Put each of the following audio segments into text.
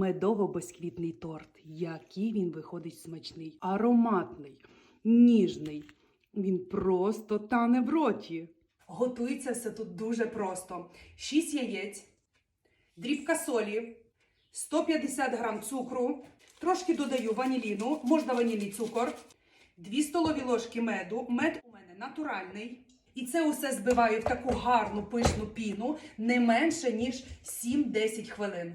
Медово-безквітний торт. Який він виходить смачний, ароматний, ніжний. Він просто тане в роті. Готується все тут дуже просто: 6 яєць, дрібка солі, 150 грам цукру, трошки додаю ваніліну, можна ванільний цукор, 2 столові ложки меду. Мед у мене натуральний. І це усе збиваю в таку гарну пишну піну не менше ніж 7-10 хвилин.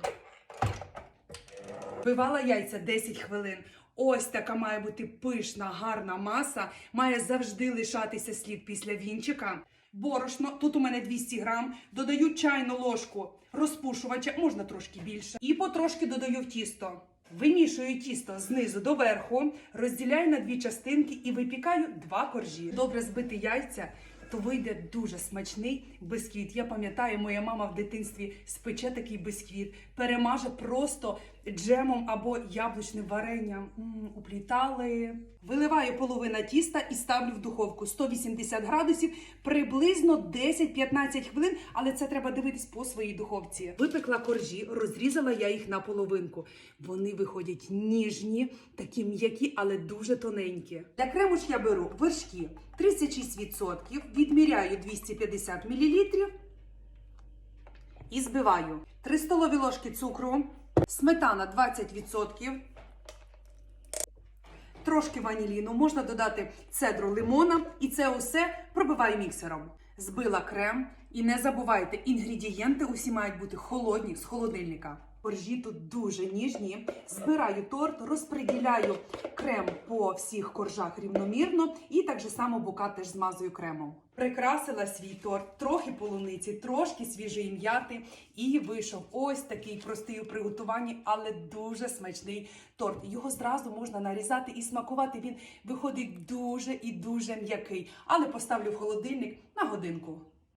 Вбивала яйця 10 хвилин. Ось така має бути пишна, гарна маса. Має завжди лишатися слід після вінчика. Борошно, тут у мене 200 грам. Додаю чайну ложку розпушувача, можна трошки більше. І потрошки додаю в тісто. Вимішую тісто знизу до верху, розділяю на дві частинки і випікаю два коржі. Добре збити яйця, то вийде дуже смачний бисквіт. Я пам'ятаю, моя мама в дитинстві спече такий бисквіт, перемаже просто джемом або яблучним варенням. Уплітали. Виливаю половина тіста і ставлю в духовку 180 градусів приблизно 10-15 хвилин, але це треба дивитись по своїй духовці. Випекла коржі, розрізала я їх на половинку. Вони виходять ніжні, такі м'які, але дуже тоненькі. Для крему ж я беру вершки 36%, відміряю 250 мл і збиваю 3 столові ложки цукру, сметана 20%, трошки ваніліну, можна додати цедру лимона, і це усе пробиваю міксером. Збила крем. І не забувайте, інгредієнти усі мають бути холодні з холодильника. Коржі тут дуже ніжні. Збираю торт, розподіляю крем по всіх коржах рівномірно і так же само бока теж змазую кремом. Прикрасила свій торт, трохи полуниці, трошки свіжої м'яти, і вийшов ось такий простий у приготуванні, але дуже смачний торт. Його зразу можна нарізати і смакувати. Він виходить дуже і дуже м'який. Але поставлю в холодильник на годинку.